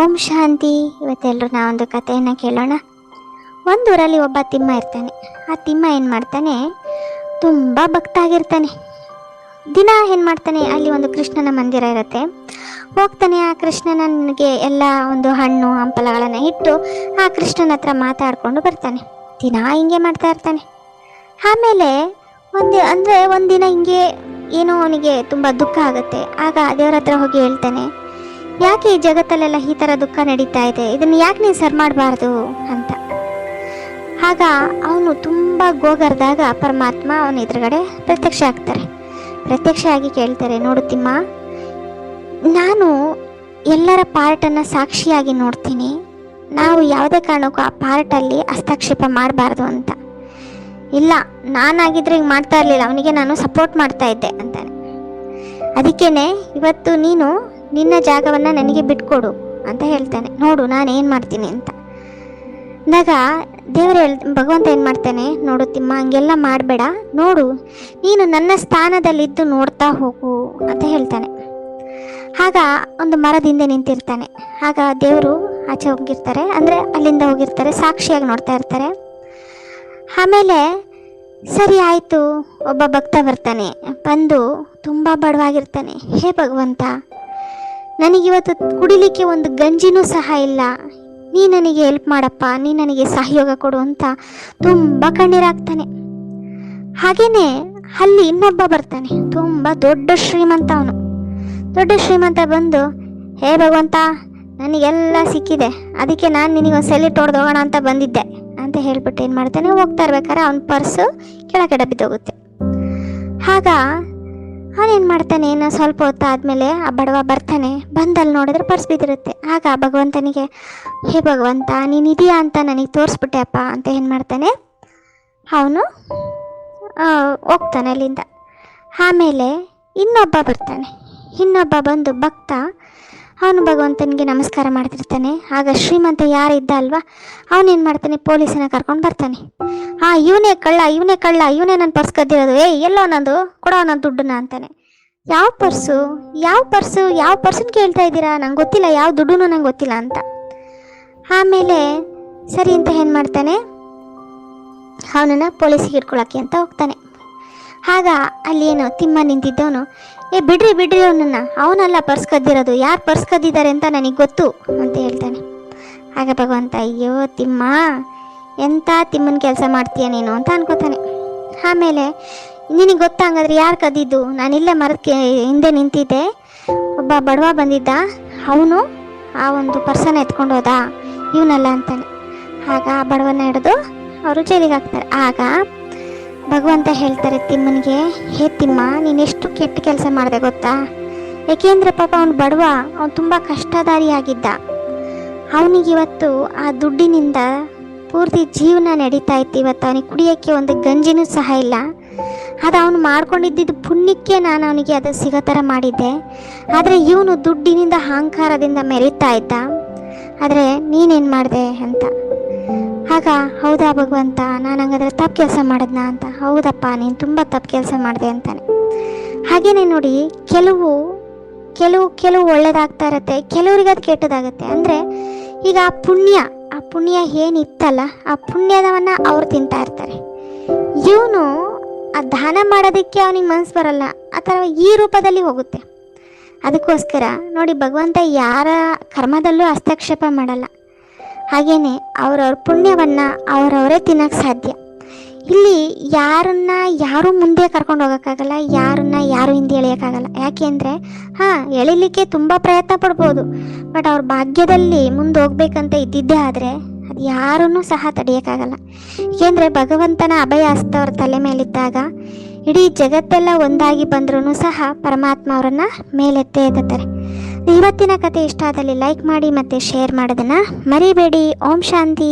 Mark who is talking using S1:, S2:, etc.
S1: ಓಂ ಶಾಂತಿ. ಇವತ್ತೆಲ್ಲರೂ ನಾವೊಂದು ಕಥೆಯನ್ನು ಕೇಳೋಣ. ಒಂದೂರಲ್ಲಿ ಒಬ್ಬ ತಿಮ್ಮ ಇರ್ತಾನೆ. ಆ ತಿಮ್ಮ ಏನು ಮಾಡ್ತಾನೆ? ತುಂಬ ಭಕ್ತ ಆಗಿರ್ತಾನೆ ದಿನ ಏನು ಮಾಡ್ತಾನೆ? ಅಲ್ಲಿ ಒಂದು ಕೃಷ್ಣನ ಮಂದಿರ ಇರುತ್ತೆ. ಹೋಗ್ತಾನೆ, ಆ ಕೃಷ್ಣನಿಗೆ ಎಲ್ಲ ಒಂದು ಹಣ್ಣು, ಹಂಪಲಗಳನ್ನು ಇಟ್ಟು ಆ ಕೃಷ್ಣನ ಹತ್ರ ಮಾತಾಡಿಕೊಂಡು ಬರ್ತಾನೆ. ದಿನ ಹಿಂಗೆ ಮಾಡ್ತಾ ಇರ್ತಾನೆ. ಆಮೇಲೆ ಒಂದು, ಅಂದರೆ ಒಂದಿನ ಹಿಂಗೆ ಏನೋ ಅವನಿಗೆ ತುಂಬ ದುಃಖ ಆಗುತ್ತೆ. ಆಗ ದೇವ್ರ ಹತ್ರ ಹೋಗಿ ಹೇಳ್ತಾನೆ ಯಾಕೆ ಈ ಜಗತ್ತಲ್ಲೆಲ್ಲ ಈ ಥರ ದುಃಖ ನಡೀತಾ ಇದೆ? ಇದನ್ನು ಯಾಕೆ ನೀನು ಸರ್ ಮಾಡಬಾರ್ದು ಅಂತ. ಆಗ ಅವನು ತುಂಬ ಗೋಗರ್ದಾಗ ಪರಮಾತ್ಮ ಅವನ ಎದುರುಗಡೆ ಪ್ರತ್ಯಕ್ಷ ಆಗ್ತಾರೆ. ಪ್ರತ್ಯಕ್ಷ ಆಗಿ ಕೇಳ್ತಾರೆ ನೋಡುತ್ತಿಮ್ಮ ತಿಮ್ಮ, ನಾನು ಎಲ್ಲರ ಪಾರ್ಟನ್ನು ಸಾಕ್ಷಿಯಾಗಿ ನೋಡ್ತೀನಿ. ನಾವು ಯಾವುದೇ ಕಾರಣಕ್ಕೂ ಆ ಪಾರ್ಟಲ್ಲಿ ಹಸ್ತಕ್ಷೇಪ ಮಾಡಬಾರ್ದು ಅಂತ. ಇಲ್ಲ, ನಾನಾಗಿದ್ರೆ ಹಿಂಗೆ ಮಾಡ್ತಾ ಇರಲಿಲ್ಲ, ಅವನಿಗೆ ನಾನು ಸಪೋರ್ಟ್ ಮಾಡ್ತಾ ಇದ್ದೆ ಅಂತಾನೆ. ಅದಕ್ಕೇ ಇವತ್ತು ನೀನು ನಿನ್ನ ಜಾಗವನ್ನು ನನಗೆ ಬಿಟ್ಕೊಡು ಅಂತ ಹೇಳ್ತಾನೆ. ನೋಡು, ನಾನು ಏನು ಮಾಡ್ತೀನಿ ಅಂತ. ಅಂದಾಗ ದೇವರು ಹೇಳ್, ಭಗವಂತ ಏನು ಮಾಡ್ತಾನೆ? ನೋಡು ತಿಮ್ಮ, ಹಂಗೆಲ್ಲ ಮಾಡಬೇಡ. ನೋಡು, ನೀನು ನನ್ನ ಸ್ಥಾನದಲ್ಲಿದ್ದು ನೋಡ್ತಾ ಹೋಗು ಅಂತ ಹೇಳ್ತಾನೆ. ಆಗ ಒಂದು ಮರದಿಂದ ನಿಂತಿರ್ತಾನೆ. ಆಗ ದೇವರು ಆಚೆ ಹೋಗಿರ್ತಾರೆ. ಅಂದರೆ ಅಲ್ಲಿಂದ ಹೋಗಿರ್ತಾರೆ, ಸಾಕ್ಷಿಯಾಗಿ ನೋಡ್ತಾ ಇರ್ತಾರೆ. ಆಮೇಲೆ, ಸರಿ ಆಯಿತು, ಒಬ್ಬ ಭಕ್ತ ಬರ್ತಾನೆ. ಬಂದು ತುಂಬ ಬಡವಾಗಿರ್ತಾನೆ. ಹೇ ಭಗವಂತ ನನಗಿವತ್ತು ಕುಡಿಲಿಕ್ಕೆ ಒಂದು ಗಂಜಿನೂ ಸಹ ಇಲ್ಲ. ನೀ ನನಗೆ ಹೆಲ್ಪ್ ಮಾಡಪ್ಪ, ನೀ ನನಗೆ ಸಹಯೋಗ ಕೊಡು ಅಂತ ತುಂಬ ಕಣ್ಣೀರಾಗ್ತಾನೆ. ಹಾಗೇನೆ ಅಲ್ಲಿ ಇನ್ನೊಬ್ಬ ಬರ್ತಾನೆ, ತುಂಬ ದೊಡ್ಡ ಶ್ರೀಮಂತ ಅವನು. ದೊಡ್ಡ ಶ್ರೀಮಂತ ಬಂದು, ಹೇ ಭಗವಂತ, ನನಗೆಲ್ಲ ಸಿಕ್ಕಿದೆ, ಅದಕ್ಕೆ ನಾನು ನಿನಗೊಂದು ಸೆಲಿಟ್ ಹೊಡೆದು ಹೋಗೋಣ ಅಂತ ಬಂದಿದ್ದೆ ಅಂತ ಹೇಳ್ಬಿಟ್ಟು ಏನು ಮಾಡ್ತಾನೆ, ಹೋಗ್ತಾ ಇರ್ಬೇಕಾದ್ರೆ ಅವನ ಪರ್ಸು ಕೆಳಗಡೆ ಬಿದ್ದೋಗುತ್ತೆ. ಆಗ ಅವನೇನು ಮಾಡ್ತಾನೆ? ಇನ್ನು ಸ್ವಲ್ಪ ಹೊತ್ತಾದಮೇಲೆ ಆ ಬಡವ ಬರ್ತಾನೆ. ಬಂದಲ್ಲಿ ನೋಡಿದ್ರೆ ಪರ್ಸ್ ಬಿದ್ದಿರುತ್ತೆ. ಆಗ ಭಗವಂತನಿಗೆ, ಹೇ ಭಗವಂತ, ನೀನು ಇದೆಯಾ ಅಂತ ನನಗೆ ತೋರಿಸ್ಬಿಟ್ಟೆ ಅಪ್ಪ, ಅಂತ ಏನು ಮಾಡ್ತಾನೆ? ಅವನು ಹೋಗ್ತಾನೆ ಅಲ್ಲಿಂದ. ಆಮೇಲೆ ಇನ್ನೊಬ್ಬ ಬರ್ತಾನೆ. ಇನ್ನೊಬ್ಬ ಬಂದು ಭಕ್ತ ಅವನು ಭಗವಂತನಿಗೆ ನಮಸ್ಕಾರ ಮಾಡ್ತಿರ್ತಾನೆ. ಆಗ ಶ್ರೀಮಂತ ಯಾರು ಇದ್ದ ಅಲ್ವಾ ಅವನೇನು ಮಾಡ್ತಾನೆ? ಪೊಲೀಸನ್ನ ಕರ್ಕೊಂಡು ಬರ್ತಾನೆ. ಆ, ಇವನೇ ಕಳ್ಳ ಇವನೇ ಕಳ್ಳ, ಇವನೇ ನನ್ನ ಪರ್ಸ್ ಕದ್ದಿರೋದು. ಏ, ಎಲ್ಲೋ ನಂದು, ಕೊಡೋ ನನ್ನ ದುಡ್ಡನ್ನ ಅಂತಾನೆ. ಯಾವ ಪರ್ಸು? ಯಾವ ಪರ್ಸು? ಯಾವ ಪರ್ಸನ್ ಕೇಳ್ತಾ ಇದ್ದೀರಾ? ನಂಗೆ ಗೊತ್ತಿಲ್ಲ, ಯಾವ ದುಡ್ಡು ನಂಗೆ ಗೊತ್ತಿಲ್ಲ ಅಂತ. ಆಮೇಲೆ ಸರಿ ಅಂತ ಏನು ಮಾಡ್ತಾನೆ? ಅವನನ್ನು ಪೊಲೀಸಿಗೆ ಇಟ್ಕೊಳಕ್ಕೆ ಅಂತ ಹೋಗ್ತಾನೆ. ಆಗ ಅಲ್ಲಿ ಏನು ತಿಮ್ಮ ನಿಂತಿದ್ದವನು ಏ, ಬಿಡ್ರಿ ಬಿಡ್ರಿ ಅವನನ್ನು. ಅವನಲ್ಲ ಪರ್ಸ್ ಕದ್ದಿರೋದು. ಯಾರು ಪರ್ಸ್ ಕದ್ದಿದ್ದಾರೆ ಅಂತ ನನಗೆ ಗೊತ್ತು ಅಂತ ಹೇಳ್ತಾನೆ. ಆಗ ಭಗವಂತ, ಅಯ್ಯೋ, ತಿಮ್ಮ ಎಂಥ ತಿಮ್ಮನ ಕೆಲಸ ಮಾಡ್ತೀಯ ನೀನು ಅಂತ ಅನ್ಕೋತಾನೆ. ಆಮೇಲೆ, ನಿನಗೆ ಗೊತ್ತಾಗಂದ್ರೆ ಯಾರು ಕದ್ದಿದ್ದು? ನಾನಿಲ್ಲೇ ಮರದ ಹಿಂದೆ ನಿಂತಿದ್ದೆ. ಒಬ್ಬ ಬಡವ ಬಂದಿದ್ದ. ಅವನು ಆ ಒಂದು ಪರ್ಸನ್ ಎತ್ಕೊಂಡು ಹೋದ. ಇವನಲ್ಲ ಅಂತಾನೆ. ಆಗ ಆ ಬಡವನ ಹಿಡಿದು ಅವರು ಜೈಲಿಗೆ ಹಾಕ್ತಾರೆ. ಆಗ ಭಗವಂತ ಹೇಳ್ತಾರೆ ತಿಮ್ಮನಿಗೆ, ಹೇ ತಿಮ್ಮ ನೀನೆಷ್ಟು ಕೆಟ್ಟ ಕೆಲಸ ಮಾಡಿದೆ ಗೊತ್ತಾ? ಏಕೆಂದರೆ ಪಾಪ ಅವನು ಬಡವ, ಅವನು ತುಂಬ ಕಷ್ಟದಾರಿಯಾಗಿದ್ದ. ಅವನಿಗೆ ಇವತ್ತು ಆ ದುಡ್ಡಿನಿಂದ ಪೂರ್ತಿ ಜೀವನ ನಡೀತಾ ಇತ್ತು. ಇವತ್ತು ಅವನಿಗೆ ಕುಡಿಯೋಕ್ಕೆ ಒಂದು ಗಂಜಿನೂ ಸಹ ಇಲ್ಲ. ಅದು ಅವನು ಮಾಡ್ಕೊಂಡಿದ್ದಿದ್ದು ಪುಣ್ಯಕ್ಕೆ ನಾನು ಅವನಿಗೆ ಅದು ಸಿಗೋ ಥರ ಮಾಡಿದ್ದೆ. ಆದರೆ ಇವನು ದುಡ್ಡಿನಿಂದ ಅಹಂಕಾರದಿಂದ ಮೆರೀತಾ ಇದ್ದ. ಆದರೆ ನೀನೇನು ಮಾಡಿದೆ? ಅಂತ. ಆಗ ಹೌದಾ ಭಗವಂತ? ನಾನು ಹಂಗಾದ್ರೆ ತಪ್ಪು ಕೆಲಸ ಮಾಡಿದ್ನಾ ಅಂತ. ಹೌದಪ್ಪ, ನೀನು ತುಂಬ ತಪ್ಪು ಕೆಲಸ ಮಾಡಿದೆ ಅಂತಾನೆ. ಹಾಗೇನೆ ನೋಡಿ, ಕೆಲವು ಕೆಲವು ಕೆಲವು ಒಳ್ಳೇದಾಗ್ತಾ ಇರುತ್ತೆ, ಕೆಲವರಿಗೆ ಅದು ಕೆಟ್ಟದಾಗುತ್ತೆ. ಅಂದರೆ ಈಗ ಆ ಪುಣ್ಯ ಆ ಪುಣ್ಯ ಏನಿತ್ತಲ್ಲ, ಆ ಪುಣ್ಯದವನ್ನು ಅವ್ರು ತಿಂತಾ ಇರ್ತಾರೆ. ಇವನು ಆ ದಾನ ಮಾಡೋದಕ್ಕೆ ಅವನಿಗೆ ಮನಸ್ಸು ಬರಲ್ಲ, ಆ ಥರ ಈ ರೂಪದಲ್ಲಿ ಹೋಗುತ್ತೆ. ಅದಕ್ಕೋಸ್ಕರ ನೋಡಿ, ಭಗವಂತ ಯಾರ ಕರ್ಮದಲ್ಲೂ ಹಸ್ತಕ್ಷೇಪ ಮಾಡಲ್ಲ. ಹಾಗೇನೆ ಅವರವ್ರ ಪುಣ್ಯವನ್ನು ಅವರವರೇ ತಿನ್ನೋಕ್ಕೆ ಸಾಧ್ಯ. ಇಲ್ಲಿ ಯಾರನ್ನ ಯಾರು ಮುಂದೆ ಕರ್ಕೊಂಡು ಹೋಗೋಕ್ಕಾಗಲ್ಲ, ಯಾರನ್ನ ಯಾರು ಹಿಂದೆ ಎಳೆಯೋಕ್ಕಾಗಲ್ಲ. ಯಾಕೆಂದರೆ ಹಾಂ, ಎಳಿಲಿಕ್ಕೆ ತುಂಬ ಪ್ರಯತ್ನ ಪಡ್ಬೋದು, ಬಟ್ ಅವ್ರ ಭಾಗ್ಯದಲ್ಲಿ ಮುಂದೆ ಹೋಗ್ಬೇಕಂತ ಇದ್ದಿದ್ದೇ ಆದರೆ ಅದು ಯಾರನ್ನೂ ಸಹ ತಡೆಯೋಕ್ಕಾಗಲ್ಲ. ಏಕೆಂದರೆ ಭಗವಂತನ ಅಭಯ ಹಸ್ತ ಅವ್ರ ತಲೆ ಮೇಲಿದ್ದಾಗ ಇಡೀ ಜಗತ್ತೆಲ್ಲ ಒಂದಾಗಿ ಬಂದ್ರೂ ಸಹ ಪರಮಾತ್ಮ ಅವರನ್ನು ಮೇಲೆತ್ತೇ ಎತ್ತುತ್ತಾರೆ. ಇವತ್ತಿನ ಕತೆ ಇಷ್ಟ ಆದಲ್ಲಿ ಲೈಕ್ ಮಾಡಿ ಮತ್ತು ಶೇರ್ ಮಾಡೋದನ್ನು ಮರಿಬೇಡಿ. ಓಂ ಶಾಂತಿ.